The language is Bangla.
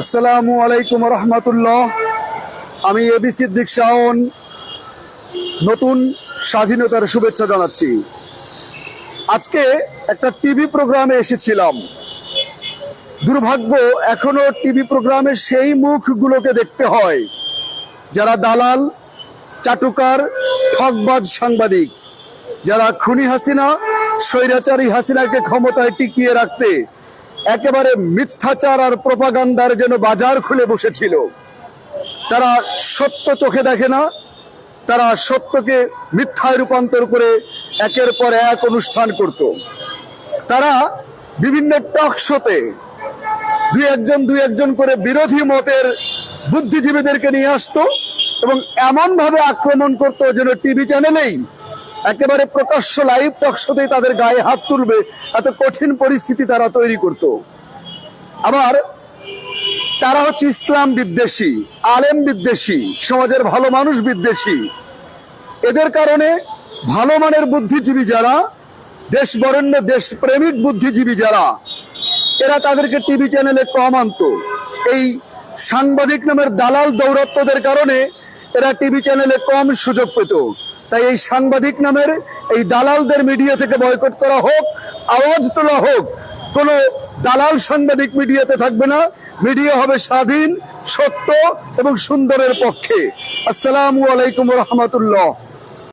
আসসালামু আলাইকুম রহমতুল্লাহ। আমি এবি সিদ্দিক শাওন, নতুন স্বাধীনতার শুভেচ্ছা জানাচ্ছি। আজকে একটা টিভি প্রোগ্রামে এসেছিলাম। দুর্ভাগ্য, এখনও টিভি প্রোগ্রামে সেই মুখগুলোকে দেখতে হয়, যারা দালাল, চাটুকার ঠকবাজ সাংবাদিক, যারা খুনি হাসিনা, স্বৈরাচারী হাসিনাকে ক্ষমতায় টিকিয়ে রাখতে একেবারে মিথ্যাচার আর প্রপাগান্ডার যেন বাজার খুলে বসেছিল। তারা সত্য চোখে দেখে না, তারা সত্যকে মিথ্যায় রূপান্তর করে একের পর এক অনুষ্ঠান করত। তারা বিভিন্ন টক শোতে দুই একজন দুই একজন করে বিরোধী মতের বুদ্ধিজীবীদেরকে নিয়ে আসতো এবং এমন ভাবে আক্রমণ করতো যেন টিভি চ্যানেলেই একেবারে প্রকাশ্য লাইভ টক শোতেই তাদের গায়ে হাত তুলবে, এত কঠিন পরিস্থিতি তারা তৈরি করত। আবার তারা হচ্ছে ইসলাম বিদ্বেষী, আলেম বিদ্বেষী, সমাজের ভালো মানুষ বিদ্বেষী। এদের কারণে ভালো মানের বুদ্ধিজীবী যারা, দেশ বরেণ্য দেশপ্রেমিক বুদ্ধিজীবী যারা, এরা তাদেরকে টিভি চ্যানেলে কম আনতো। এই সাংবাদিক নামের দালাল দৌরত্বদের কারণে এরা টিভি চ্যানেলে কম সুযোগ পেত। তাই এই সাংবাদিক নামের এই দালালদের মিডিয়া থেকে বয়কট করা হোক, আওয়াজ তোলা হোক, কোনো দালাল সাংবাদিক মিডিয়াতে থাকবে না। মিডিয়া হবে স্বাধীন, সত্য এবং সুন্দরের পক্ষে। আসসালামু আলাইকুম রহমতুল্লাহ।